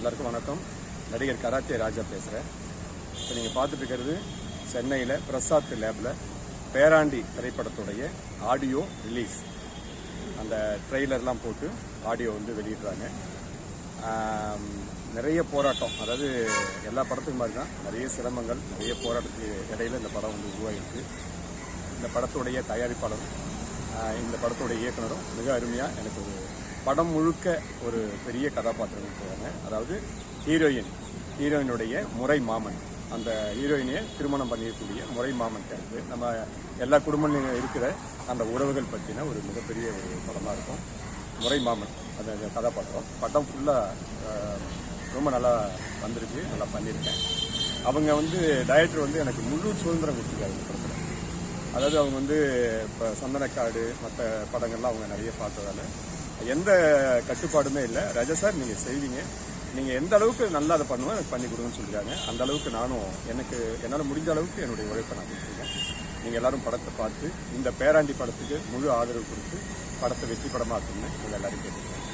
எல்லாருக்கும் வணக்கம். நடிகர் கராத்தே ராஜா பேசுகிறேன் இப்போ நீங்கள் பார்த்துட்டு இருக்கிறது சென்னையில் பிரசாத் லேபில் பேராண்டி திரைப்படத்துடைய ஆடியோ ரிலீஸ். அந்த ட்ரெய்லர்லாம் போட்டு ஆடியோ வந்து வெளியிடுறாங்க. நிறைய போராட்டம். அதாவது எல்லா படத்துக்கும் மாதிரி தான். நிறைய சிரமங்கள் நிறைய போராட்டத்துக்கு இடையில இந்த படம் வந்து உருவாகிருக்கு இந்த படத்துடைய தயாரிப்பாளர் இந்த படத்தோட இயக்குனரும் மிக அருமையாக எனக்கு ஒரு படம் முழுக்க ஒரு பெரிய கதாபாத்திரம் கொடுத்துருக்காங்க அதாவது ஹீரோயின் ஹீரோயினுடைய முறை மாமன். அந்த ஹீரோயினையை திருமணம் பண்ணியிருக்கக்கூடிய முறை மாமன் கேரக்டர் நம்ம எல்லா குடும்பங்களும் இருக்கிற அந்த உறவுகள் பற்றின ஒரு மிகப்பெரிய ஒரு படமாக இருக்கும். முறை மாமன் அந்த கதாபாத்திரம். படம் ஃபுல்லாக ரொம்ப நல்லா வந்திருக்கு நல்லா பண்ணியிருக்கேன். அவங்க வந்து டைரக்டர் வந்து எனக்கு முழு சுதந்திரம் கொடுத்துருக்காரு இந்த படத்தில். அதாவது அவங்க வந்து இப்போ சந்தனக்காடு மற்ற படங்கள்லாம் அவங்க நிறைய பார்த்ததால எந்த கட்டுப்பாடுமே இல்லை. ரஜா சார் நீங்கள் செய்வீங்க. நீங்கள் எந்த அளவுக்கு நல்லா அதை பண்ணுவோம் எனக்கு பண்ணி கொடுங்கன்னு சொல்லியிருக்காங்க அந்த அளவுக்கு நானும் எனக்கு என்னால் முடிஞ்ச அளவுக்கு என்னுடைய உழைப்பை நான் கொடுத்துருக்கேன். நீங்கள் எல்லாரும் படத்தை பார்த்து இந்த பேராண்டி படத்துக்கு முழு ஆதரவு கொடுத்து படத்தை வெற்றி படமாக்குன்னு உங்கள் எல்லாரும் கேட்டுக்கிறேன்.